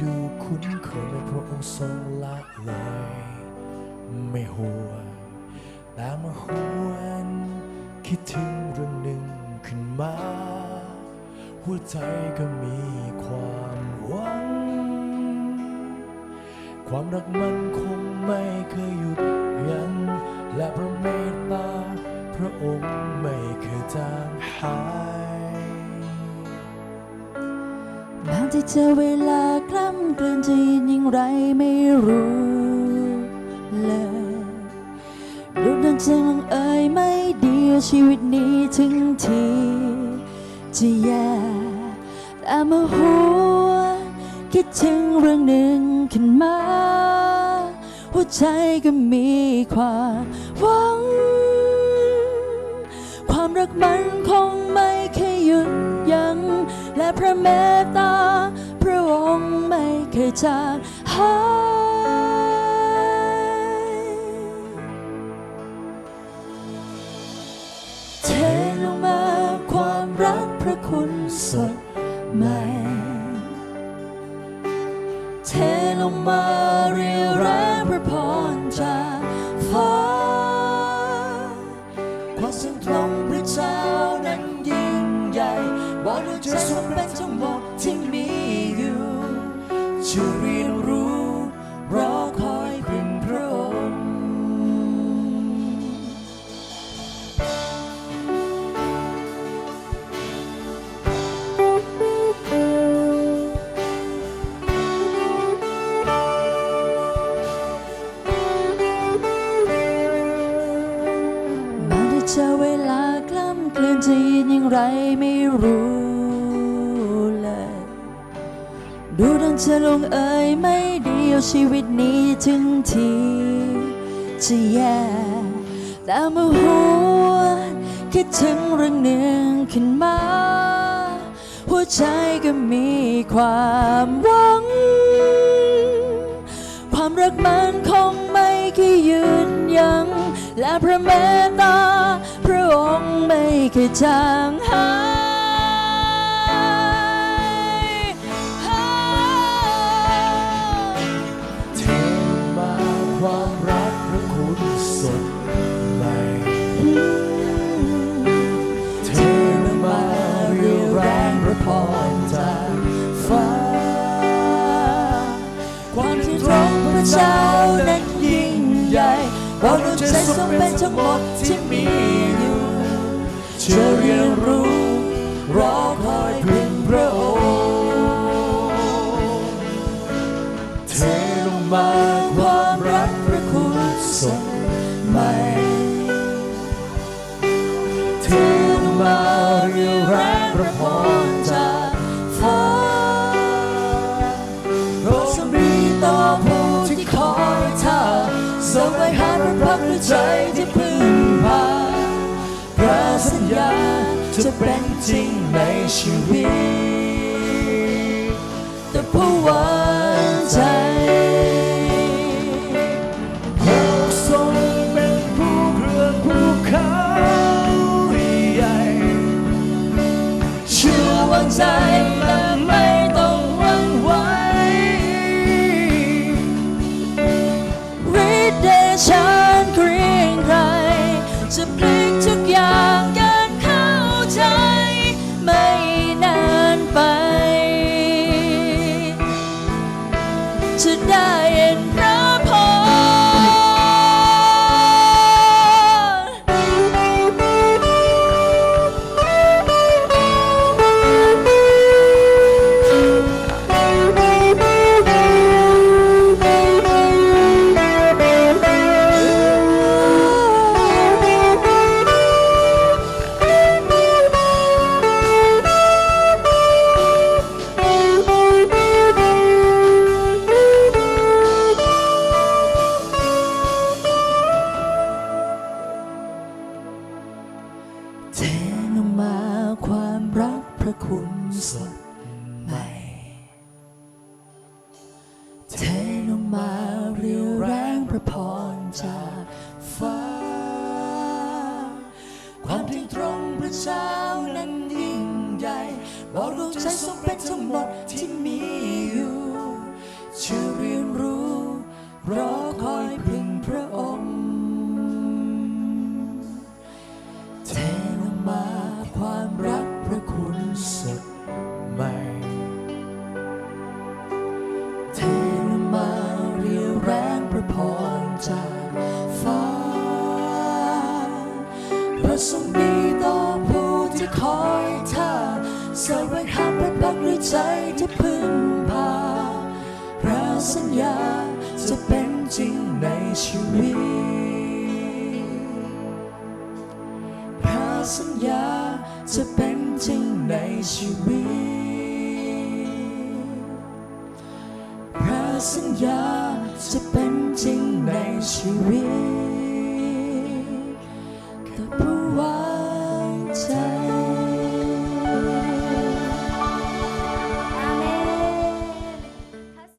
ดูคุ้นเคยพระองค์ทรงละเลย ไม่ห่วงแต่มาหวนคิดถึงเรื่องหนึ่งขึ้นมา หัวใจก็มีความหวัง ความรักมันคงไม่เคยหยุดยั้งและพระเมตตาพระองค์ไม่เคยจางหาย เจอเวลากล้ำเกลืนจะยิ่งไรไม่รู้เลยดูดังจะลงเอ่ยไม่เดียวชีวิตนี้ถึงทีจะแย่แต่เมื่อหัวคิดถึงเรื่องหนึ่งขึ้นมาหัวใจก็มีความหวัง ความรักมันคงไม่เคยหยุด พระเมตตา พระองค์ไม่เคยจางหายเทลงมาความรักพระคุณสดใหม่เทลงมาเรียวแรงพระพรจาก บอกด้วยใจสมเป็นทั้งหมดที่มีอยู่จะเรียนรู้รอคอยพึ่งพระองค์ม้ที่เจอเวลากล้ำเกลือนจะยินอย่างไรไม่รู้ จะลงเอ่ยไม่เดียวชีวิตนี้ถึงทีจะแย่แต่เมื่อหัวคิดถึงเรื่องหนึ่งขึ้นมา หัวใจก็มีความหวัง ความรักมันคงไม่เคยหยืนยัง้งและพระเมตตา พระองค์ไม่เคยจางหาย เทลงมาเรียวแรงพระพรจากฟ้า ความที่ตรงพระเจ้านั้นยิ่งใหญ่บอกดวงใจสมเป็นทั้งหมดที่มีอยู่จะเรียนรู้รอคอยพึ่งพระองค์เทลงมาความรักพระคุณสดใญาจะเป็นจริงในชีวิต แต่ผู้หวา จะไเทลงมาความรักพระคุณสดใหม่เทลงมาเรียวแรงพระพรจากฟ้า ความที่ตรงพระเจ้านั้นยิ่งใหญ่บอกดวงใจสมเป็นทั้งหมดที่ สวงหาพระพักด้วยใจที่พึ่งพา พระสัญญาจะเป็นจริงในชีวิต พระสัญญาจะเป็นจริงในชีวิต พระสัญญาจะเป็นจริงในชีวิต